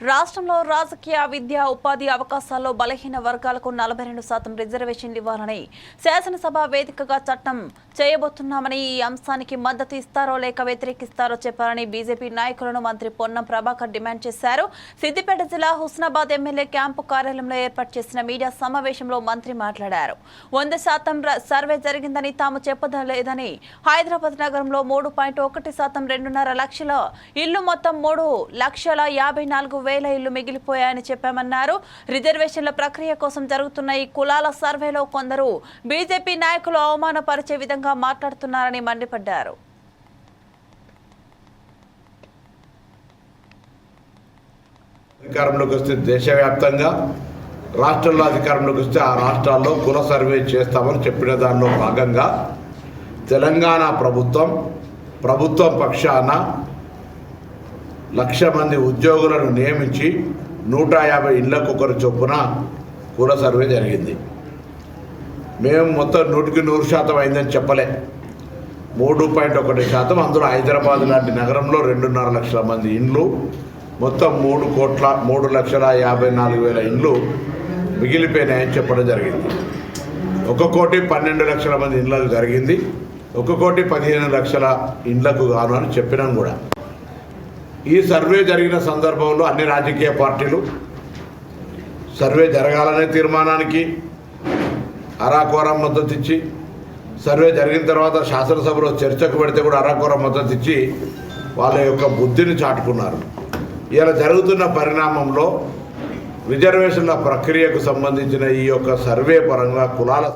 రాష్ట్రంలో రాజకీయ విద్య ఉపాధి అవకాశాల్లో బలహీన వర్గాలకు నలభై రెండు శాతం రిజర్వేషన్లు ఇవ్వాలని శాసనసభ వేదికగా చట్టం చేయబోతున్నామని ఈ అంశానికి మద్దతు ఇస్తారో లేక వ్యతిరేకిస్తారో చెప్పారని బీజేపీ నాయకులను మంత్రి పొన్నం ప్రభాకర్ డిమాండ్ చేశారు. సిద్దిపేట జిల్లా హుస్నాబాద్ ఎమ్మెల్యే క్యాంపు కార్యాలయంలో ఏర్పాటు చేసిన మీడియా సమావేశంలో మంత్రి మాట్లాడారు. వంద శాతం సర్వే జరిగిందని తాము చెప్పదలేదని హైదరాబాద్ నగరంలో మూడు పాయింట్ ఒకటి శాతం రెండున్నర లక్షల ఇల్లు మొత్తం మూడు లక్షల యాభై నాలుగు వేల ఇళ్ళు మిగిలిపోయాయని చెప్పామన్నారు. రిజర్వేషన్ల ప్రక్రియ కోసం జరుగుతున్న ఈ కులాల సర్వేలో కొందరు బీజేపీ నాయకులు అవమానపరిచే విధంగా మాట్లాడుతున్నారని మండిపడ్డారు. అధికారంలోకి వస్తే దేశవ్యాప్తంగా రాష్ట్రంలో అధికారంలోకి వస్తే ఆ రాష్ట్రాల్లో కుల సర్వే చేస్తామని చెప్పిన దానిలో భాగంగా తెలంగాణ ప్రభుత్వం ప్రభుత్వం పక్షాన లక్ష మంది ఉద్యోగులను నియమించి నూట యాభై ఇళ్ళకు ఒకరు చొప్పున కూర సర్వే జరిగింది. మేము మొత్తం నూటికి నూరు శాతం అయిందని చెప్పలే. మూడు పాయింట్ ఒకటి శాతం అందులో హైదరాబాద్ లాంటి నగరంలో రెండున్నర లక్షల మంది ఇండ్లు మొత్తం మూడు కోట్ల మూడు లక్షల యాభై నాలుగు వేల ఇండ్లు మిగిలిపోయినాయని చెప్పడం జరిగింది. ఒక కోటి పన్నెండు లక్షల మంది ఇండ్లకు జరిగింది. ఒక కోటి పదిహేను లక్షల ఇండ్లకు గాను అని చెప్పినాం కూడా. ఈ సర్వే జరిగిన సందర్భంలో అన్ని రాజకీయ పార్టీలు సర్వే జరగాలనే తీర్మానానికి అరాకోరం మద్దతు ఇచ్చి సర్వే జరిగిన తర్వాత శాసనసభలో చర్చకు పెడితే కూడా అరాకోరం మద్దతు ఇచ్చి వాళ్ళ యొక్క బుద్ధిని చాటుకున్నారు. ఇలా జరుగుతున్న పరిణామంలో రిజర్వేషన్ల ప్రక్రియకు సంబంధించిన ఈ యొక్క సర్వే పరంగా కులాల